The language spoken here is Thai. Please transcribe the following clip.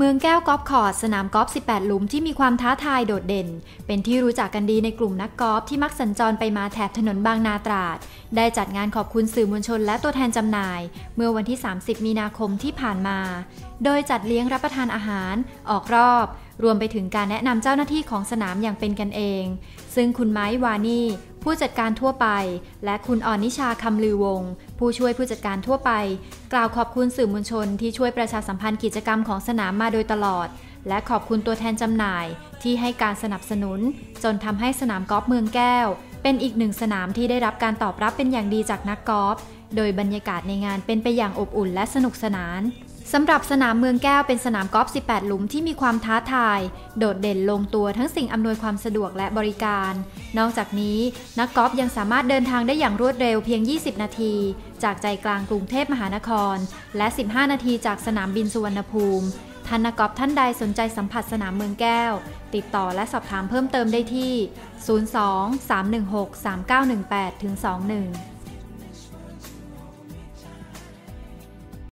เมืองแก้วกอล์ฟคอร์สสนามกอล์ฟ 18 หลุมที่มีความท้าทายโดดเด่น เป็นที่รู้จักกันดีในกลุ่มนักกอล์ฟที่มักสัญจรไปมาแถบถนนบางนาตราด ได้จัดงานขอบคุณสื่อมวลชนและตัวแทนจำหน่าย เมื่อวันที่ 30 มีนาคมที่ผ่านมา โดยจัดเลี้ยงรับประทานอาหาร ออกรอบ รวมไปถึงการแนะนำเจ้าหน้าที่ของสนามอย่างเป็นกันเอง ซึ่งคุณไม้วานี่ผู้จัดการทั่วไป และคุณอ่อนนิชาคำลือวง ผู้ช่วยผู้จัดการทั่วไป กล่าวขอบคุณสื่อมวลชนที่ช่วยประชาสัมพันธ์กิจกรรมของสนามมาโดยตลอด และขอบคุณตัวแทนจำหน่าย ที่ให้การสนับสนุน จนทำให้สนามกอล์ฟเมืองแก้ว เป็นอีกหนึ่งสนามที่ได้รับการตอบรับเป็นอย่างดีจากนักกอล์ฟโดยบรรยากาศในงานเป็นไปอย่างอบอุ่นและสนุกสนาน สำหรับสนามเมืองแก้วเป็นสนามกอล์ฟ 18 หลุมที่มีความท้าทาย โดดเด่นลงตัวทั้งสิ่งอำนวยความสะดวกและบริการ นอกจากนี้นักกอล์ฟยังสามารถเดินทางได้อย่างรวดเร็วเพียง 20 นาที จากใจกลางกรุงเทพมหานคร และ 15 นาทีจากสนามบินสุวรรณภูมิท่านนักกอล์ฟท่านใดสนใจสัมผัสสนามเมืองแก้ว ติดต่อและสอบถามเพิ่มเติมได้ที่ 02 316 3918 21